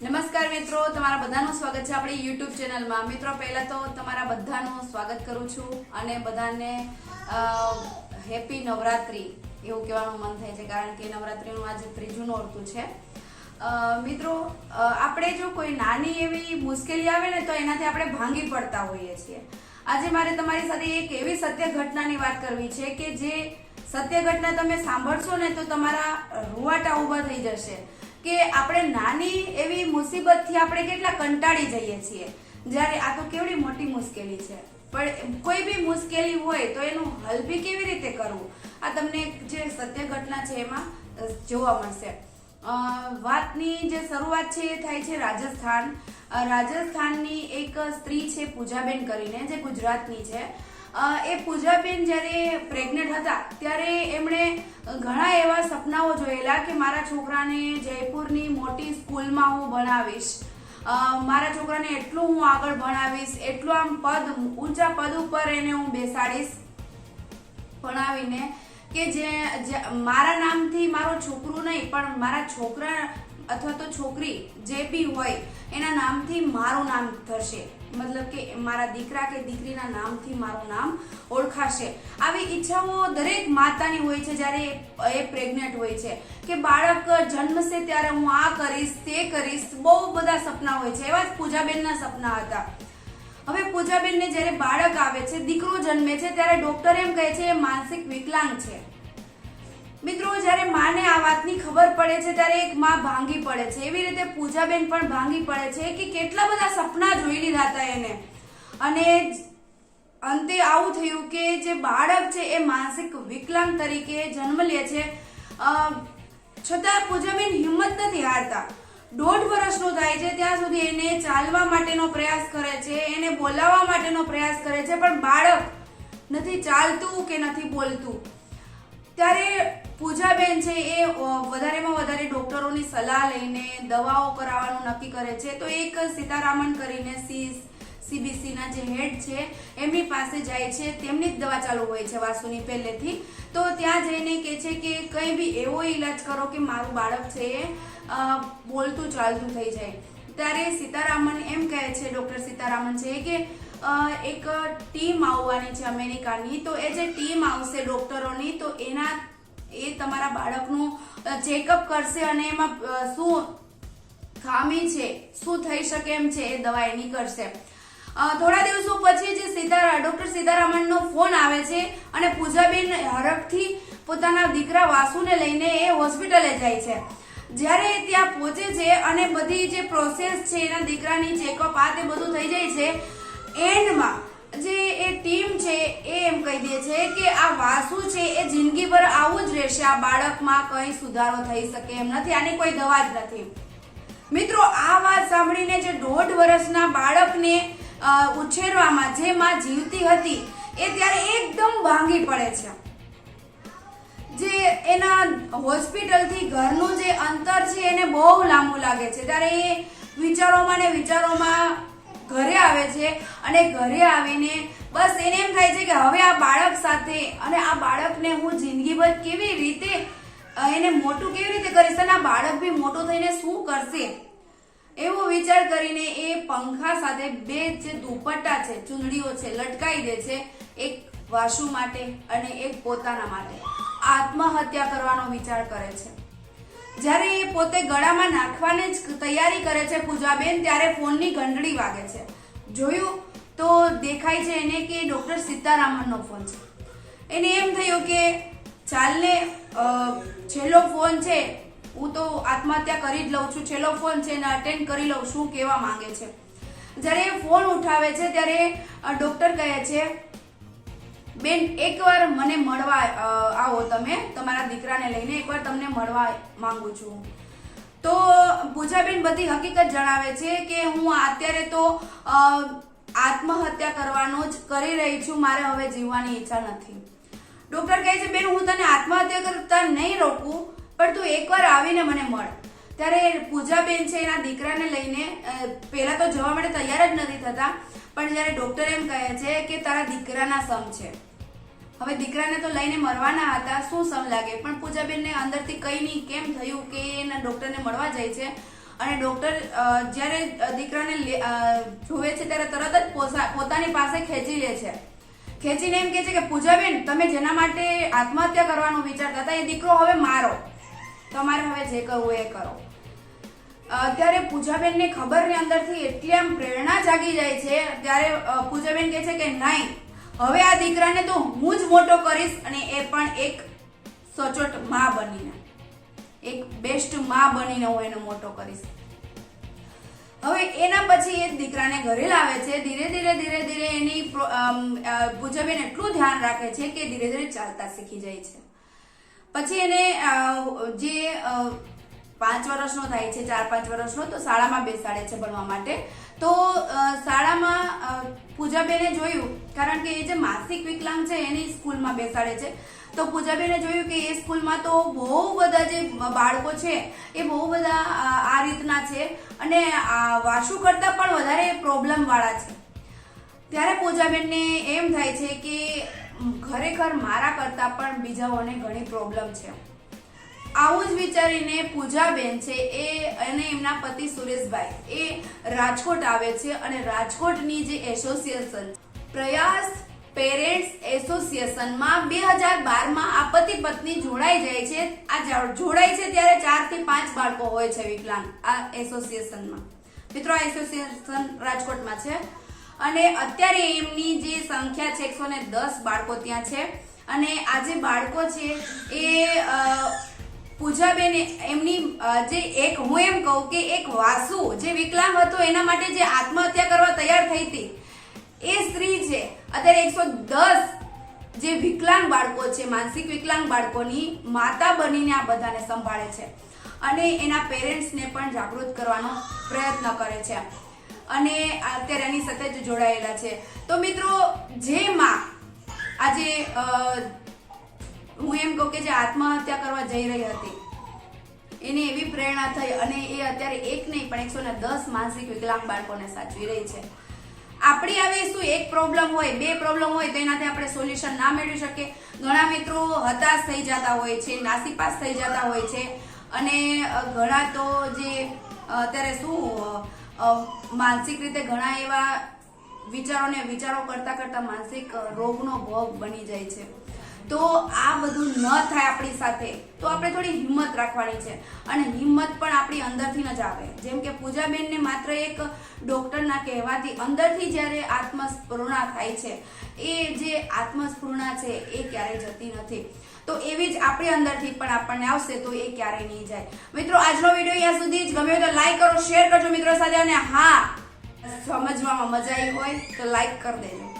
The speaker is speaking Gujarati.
નમસ્કાર મિત્રો, તમારા બધાનું સ્વાગત છે આપણી યુટ્યુબ ચેનલમાં મિત્રો, પહેલા તો તમારા બધાનું સ્વાગત કરું છું અને બધાને હેપી નવરાત્રી, એવું કહેવાનું મન થાય છે, કારણ કે નવરાત્રીનું આજે ત્રીજું નોરતું છે. મિત્રો આપણે જો કોઈ નાની એવી મુશ્કેલી આવે ને તો એનાથી આપણે ભાંગી પડતા હોઈએ છીએ. આજે મારે તમારી સાથે એક એવી સત્ય ઘટનાની વાત કરવી છે કે જે સત્ય ઘટના તમે સાંભળશો ને તો તમારા રૂવાટા ઊભા થઈ જશે. કે આપણે નાની એવી મુસીબતથી આપણે કેટલા કંટાળી જઈએ છીએ. જ્યારે આ તો કેવડી મોટી મુશ્કેલી છે. પણ કોઈ બી મુશ્કેલી હોય તો એનું હલ બી કેવી રીતે કરવું? આ તમને જે સત્ય ઘટના છે એમાં જોવા મળશે. વાતની જે શરૂઆત છે એ થાય છે રાજસ્થાન. રાજસ્થાનની એક સ્ત્રી છે પૂજાબેન કરીને, જે ગુજરાતની છે. એ પૂજાબેન જ્યારે પ્રેગ્નેન્ટ હતા, ત્યારે એમણે ઘણા એવા સપનાઓ જોયેલા કે મારા છોકરાને જયપુરની મોટી સ્કૂલમાં હું ભણાવીશ. મારા છોકરાને એટલું હું આગળ ભણાવીશ, એટલું આમ પદ, ઊંચા પદ ઉપર એને હું બેસાડીશ. ભણાવીને કે જે, મારા નામથી મારો છોકરું નહીં, પણ મારા છોકરા અથવા તો છોકરી જે બી હોય, એના નામથી મારું નામ થશે. મતલબ કે મારા દીકરા કે દીકરીના નામથી મારું નામ ઓળખાશે. આવી ઈચ્છાઓ દરેક માતાની હોય છે જ્યારે એ- પ્રેગ્નેન્ટ હોય છે. કે બાળક જન્મશે ત્યારે હું આ કરીશ, તે કરીશ, બહુ બધા સપના હોય છે. એવા જ પૂજાબેનના સપના હતા. હવે પૂજાબેનને જ્યારે બાળક આવે છે, દીકરો જન્મે છે, ત્યારે ડોક્ટર એમ કહે છે, એ માનસિક વિકલાંગ છે. મિત્રો, જ્યારે માને આ વાતની ખબર પડે છે, ત્યારે એક માં ભાંગી પડે છે. એવી રીતે પૂજાબેન પણ ભાંગી પડે છે કે કેટલા બધા સપના જોઈ લીધા હતા એને. અને અંતે આવું થયું કે જે બાળક છે, એ માનસિક વિકલાંગ તરીકે જન્મ લે છે. છતાં પૂજાબેન હિંમત નથી હારતા. દોઢ વર્ષનો થાય છે, ત્યાં સુધી એને ચાલવા માટેનો પ્રયાસ કરે છે, એને બોલાવવા માટેનો પ્રયાસ કરે છે, પણ બાળક નથી ચાલતું કે નથી બોલતું. ત્યારે પૂજાબેન છે એ વધારેમાં વધારે ડોક્ટરોની સલાહ લઈને દવાઓ કરાવવાનું નક્કી કરે છે. તો એક સીતારામન કરીને સી, સીબીસીના જે હેડ છે, એમની પાસે જાય છે. તેમની જ દવા ચાલુ હોય છે વાસુની પહેલેથી. તો ત્યાં જઈને કહે છે કે કંઈ બી એવો ઈલાજ કરો કે મારું બાળક છે એ બોલતું ચાલતું થઈ જાય. ત્યારે સીતારામન એમ કહે છે, ડૉક્ટર સીતારામન છે કે એક ટીમ આવવાની છે અમેરિકાની. તો એ જે ટીમ આવશે ડોક્ટરોની, તો એના, એ તમારા બાળકનું ચેકઅપ કરશે અને એમાં શું ખામી છે, શું થઈ શકે એમ છે, એ દવા એની કરશે. થોડા દિવસો પછી જે સીતારા, ડોક્ટર સીતારામનનો ફોન આવે છે અને પૂજાબેન હરખથી પોતાના દીકરા વાસુને લઈને એ હોસ્પિટલે જાય છે. જ્યારે ત્યાં પહોંચે છે અને બધી જે પ્રોસેસ છે એના દીકરાની ચેકઅપ, આ તે બધું થઈ જાય છે એન્ડમાં જે એ ટીમ છે એ એમ કહી દે છે કે આ વાસુ છે એ જિંદગીભર આવું જ રહેશે. આ બાળકમાં કંઈ સુધારો થઈ શકે એમ નથી. આની કોઈ દવા જ નથી. મિત્રો, આ વાત સાંભળીને જે દોઢ વર્ષના બાળકને ઉછેરવામાં જે માં જીવતી હતી, એ ત્યારે એકદમ ભાંગી પડે છે. જે એના હોસ્પિટલથી ઘરનું જે અંતર છે એને બહુ લાંબુ લાગે છે. ત્યારે એ વિચારોમાં ને વિચારોમાં ઘરે આવે છે અને ઘરે આવીને બસ એને એમ થાય છે કે હવે આ બાળક સાથે અને આ બાળકને હું જિંદગીભર કેવી રીતે એને મોટું કેવી રીતે કરીશ અને આ બાળક બી મોટું થઈને શું કરશે? એવો વિચાર કરીને એ પંખા સાથે બે જે દુપટ્ટા છે, ચૂંદડીઓ છે, લટકાઈ દે છે, એક વાસુ માટે અને એક પોતાના માટે. આત્મહત્યા કરવાનો વિચાર કરે છે. જ્યારે એ પોતે ગળામાં નાખવાની જ તૈયારી કરે છે પૂજાબેન, ત્યારે ફોનની ઘંટડી વાગે છે. જોયું તો દેખાય છે એને કે ડૉક્ટર સીતારામનનો ફોન છે. એને એમ થયું કે ચાલને છેલ્લો ફોન છે, હું તો આત્મહત્યા કરી જ લઉં છું, છેલ્લો ફોન છે એને અટેન્ડ કરી લઉં શું કહેવા માંગે છે. જ્યારે એ ફોન ઉઠાવે છે, ત્યારે ડૉક્ટર કહે છે બેન, એકવાર મને મળવા આવો તમે. તમારા દીકરાને લઈને એકવાર તમને મળવા માંગુ છું. તો, પૂજાબેન બધી હકીકત જણાવે છે કે હું અત્યારે તો આત્મહત્યા કરવાનો જ કરી રહી છું. મારે હવે જીવવાની ઈચ્છા નથી. ડૉક્ટર કહે છે, બેન, હું તને આત્મહત્યા કરતા નહીં રોકું, પણ તું એકવાર આવીને મને મળ. ત્યારે પૂજાબેન છે, એના દીકરાને લઈને પહેલાં તો જવા માટે તૈયાર જ નથી થતા, પણ જ્યારે ડૉક્ટર એમ કહે છે કે તારા દીકરાના સમ છે. હવે દીકરાને તો લઈને મરવાના હતા, શું સમ લાગે? પણ પૂજાબેનને અંદરથી કઈ નહીં, કેમ થયું કે એના ડોક્ટરને મળવા જાય છે? અને ડોક્ટર જ્યારે દીકરાને જોવે છે ત્યારે તરત જ પોતાની પાસે ખેંચી લે છે. ખેંચીને એમ કહે છે કે, પૂજાબેન, તમે જેના માટે આત્મહત્યા કરવાનું વિચારતા હતા, એ દીકરો હવે મારો. તમારે હવે જે કરવું એ કરો. અત્યારે પૂજાબેનને ખબર ને અંદરથી એટલી આમ પ્રેરણા જાગી જાય છે, ત્યારે પૂજાબેન કહે છે કે, નહીં હવે આ દીકરાને તો હું જ મોટો કરીશ અને એ પણ એક સચોટમાં બનીને. એક બેસ્ટમાં બનીને હું એને મોટો કરીશ. હવે એના પછી એ દીકરાને ઘરે લાવે છે. ધીરે ધીરે ધીરે ધીરે એની પૂજાબેન એટલું ધ્યાન રાખે છે કે ધીરે ધીરે ચાલતા શીખી જાય છે. પછી એને જે પાંચ વર્ષનો થાય છે, ચાર પાંચ વર્ષનો, તો શાળામાં બેસાડે છે ભણવા માટે. તો શાળામાં પૂજાબેને જોયું, કારણ કે એ જે માસિક વિકલાંગ છે એને સ્કૂલમાં બેસાડે છે. તો પૂજાબેને જોયું કે એ સ્કૂલમાં તો બહુ બધા જે બાળકો છે, એ બહુ બધા આ રીતના છે અને વાસુ કરતાં પણ વધારે પ્રોબ્લેમવાળા છે. ત્યારે પૂજાબેનને એમ થાય છે કે ખરેખર મારા કરતાં પણ બીજાઓને ઘણી પ્રોબ્લેમ છે. આવું જ વિચારીને પૂજાબેન છે એ અને એમના પતિ સુરેશભાઈ એ રાજકોટ આવે છે અને રાજકોટની જે એસોસિએશન પ્રયાસ પેરેન્ટ્સ એસોસિએશનમાં બે હજાર બારમાં આ પતિ પત્ની જોડાઈ જાય છે. આ જોડાય છે ત્યારે ચારથી પાંચ બાળકો હોય છે વિકલાંગ આ એસોસિએશનમાં મિત્રો, આ એસોસિએશન રાજકોટમાં છે. અને અત્યારે એમની જે સંખ્યા છે એકસો ને દસ બાળકો ત્યાં છે. અને આ જે બાળકો છે એ પૂજાબેન એમની જે એક, હું એમ કહું કે એક વાસુ જે વિકલાંગ હતો, એના માટે જે આત્મહત્યા કરવા તૈયાર થઈ હતી, એ સ્ત્રી છે. અત્યારે એકસો દસ જે વિકલાંગ બાળકો છે, માનસિક વિકલાંગ બાળકોની માતા બનીને આ બધાને સંભાળે છે અને એના પેરેન્ટ્સને પણ જાગૃત કરવાનો પ્રયત્ન કરે છે. અને અત્યારે એની સાથે જ જોડાયેલા છે. તો મિત્રો જે માં આજે હું એમ કહું કે જે આત્મહત્યા કરવા જઈ રહી હતી, એને એવી પ્રેરણા થઈ અને એ અત્યારે એક નહીં, પણ એકસો ને દસ માનસિક વિકલાંગ બાળકોને સાચવી રહી છે. આપણી આવી શું એક પ્રોબ્લેમ હોય, બે પ્રોબ્લેમ હોય, તો એનાથી આપણે સોલ્યુશન ના મેળવી શકીએ. ઘણા મિત્રો હતાશ થઈ જતા હોય છે, નાસીપાસ થઈ જતા હોય છે, અને ઘણા તો જે અત્યારે શું માનસિક રીતે ઘણા એવા વિચારોને વિચારો કરતા કરતા માનસિક રોગનો ભોગ બની જાય છે. તો આ બધું ન થાય આપણી સાથે, તો આપણે થોડી હિંમત રાખવાની છે. અને હિંમત પણ આપણી અંદરથી ન જ આવે. જેમ કે પૂજાબેનને માત્ર એક ડોક્ટરના કહેવાથી અંદરથી જ્યારે આત્મસ્ફૂર્ણા થાય છે, એ જે આત્મસ્ફૂર્ણા છે, એ ક્યારેય જતી નથી. તો એવી જ આપણી અંદરથી પણ આપણને આવશે, તો એ ક્યારેય નહીં જાય. મિત્રો, આજનો વીડિયો અહીંયા સુધી જ ગમ્યો તો લાઈક કરો, શેર કરજો મિત્રો સાથે. અને હા, સમજવામાં મજા આવી હોય તો લાઈક કરી દેજો.